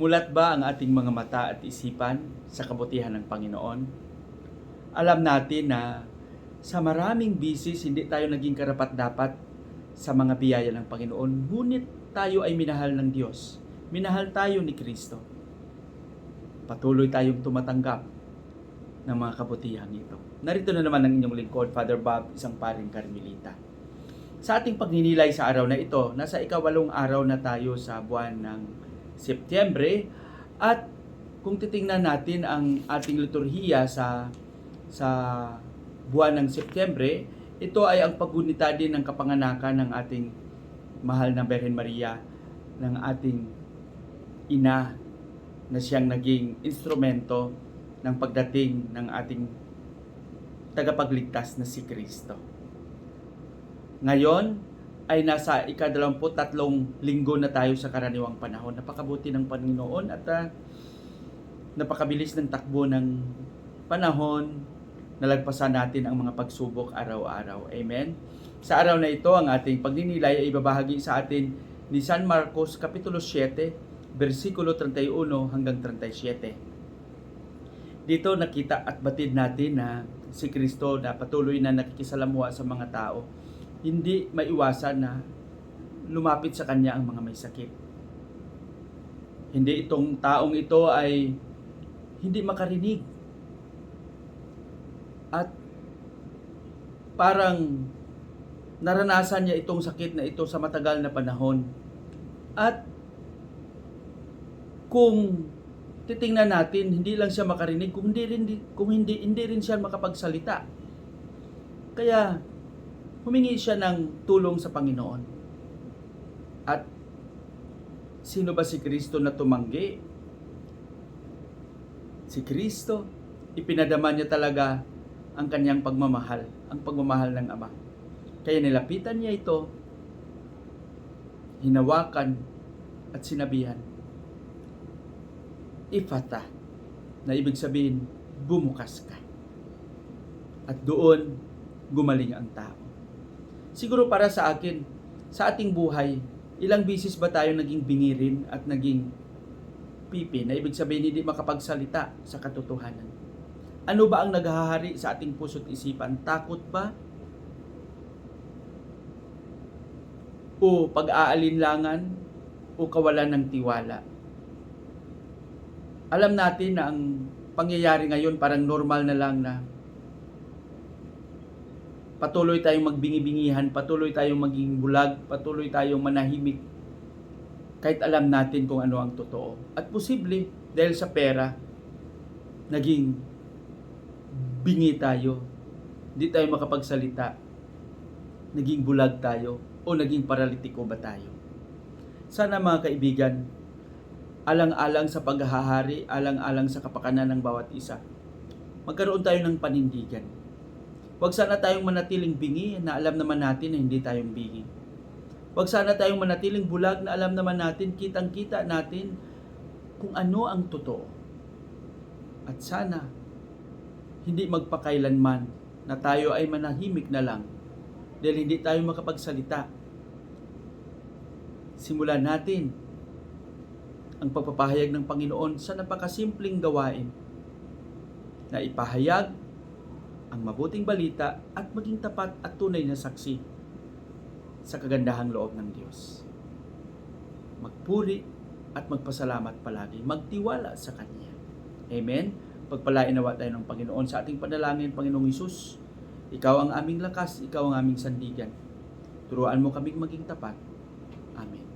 Mulat ba ang ating mga mata at isipan sa kabutihan ng Panginoon? Alam natin na sa maraming bisis hindi tayo naging karapat-dapat sa mga biyaya ng Panginoon, ngunit tayo ay minahal ng Diyos. Minahal tayo ni Kristo. Patuloy tayong tumatanggap ng mga kabutihan ito. Narito na naman ang inyong lingkod, Father Bob, isang paring Carmelita. Sa ating pagninilay sa araw na ito, nasa ikawalong araw na tayo sa buwan ng Setyembre at kung titingnan natin ang ating liturhiya sa sa buwan ng Setyembre, ito ay ang paggunita din ng kapanganakan ng ating mahal na Berhen Maria, ng ating ina na siyang naging instrumento ng pagdating ng ating tagapagligtas na si Kristo. Ngayon ay nasa ikadalawamputatlong linggo na tayo sa karaniwang panahon. Napakabuti ng Panginoon at ah, napakabilis ng takbo ng panahon. Nalagpasan natin ang mga pagsubok araw-araw. Amen? Sa araw na ito, ang ating pagninilay ay ibabahagi sa atin ni San Marcos Kapitulo 7, versikulo 31 hanggang 37. Dito nakita at batid natin na si Kristo na patuloy na nakikisalamuha sa mga tao hindi maiwasan na lumapit sa kanya ang mga may sakit. Hindi itong taong ito ay hindi makarinig. At parang naranasan niya itong sakit na ito sa matagal na panahon. At kung titingnan natin, hindi lang siya makarinig, kung hindi rin, kung hindi, hindi rin siya makapagsalita. Kaya, humingi siya ng tulong sa Panginoon. At sino ba si Kristo na tumanggi? Si Kristo, ipinadama niya talaga ang kanyang pagmamahal, ang pagmamahal ng Ama. Kaya nilapitan niya ito, hinawakan at sinabihan, Ifata, na ibig sabihin, bumukas ka. At doon, gumaling ang tao. Siguro para sa akin, sa ating buhay, ilang bisis ba tayo naging bingirin at naging pipi na ibig sabihin hindi makapagsalita sa katotohanan? Ano ba ang naghahari sa ating puso't isipan? Takot ba? O pag-aalinlangan? O kawalan ng tiwala? Alam natin na ang pangyayari ngayon parang normal na lang na patuloy tayong magbingi-bingihan, patuloy tayong maging bulag, patuloy tayong manahimik kahit alam natin kung ano ang totoo. At posible, dahil sa pera, naging bingi tayo. Hindi tayo makapagsalita. Naging bulag tayo o naging paralitiko ba tayo. Sana mga kaibigan, alang-alang sa paghahari, alang-alang sa kapakanan ng bawat isa, magkaroon tayo ng panindigan. Huwag sana tayong manatiling bingi na alam naman natin na hindi tayong bingi. Huwag sana tayong manatiling bulag na alam naman natin, kitang-kita natin kung ano ang totoo. At sana, hindi magpakailanman na tayo ay manahimik na lang dahil hindi tayo makapagsalita. Simulan natin ang pagpapahayag ng Panginoon sa napakasimpleng gawain na ipahayag ang mabuting balita at maging tapat at tunay na saksi sa kagandahang loob ng Diyos. Magpuri at magpasalamat palagi. Magtiwala sa Kanya. Amen? Pagpalain nawa tayo ng Panginoon sa ating panalangin, Panginoong Isus. Ikaw ang aming lakas, ikaw ang aming sandigan. Turuan mo kaming maging tapat. Amen.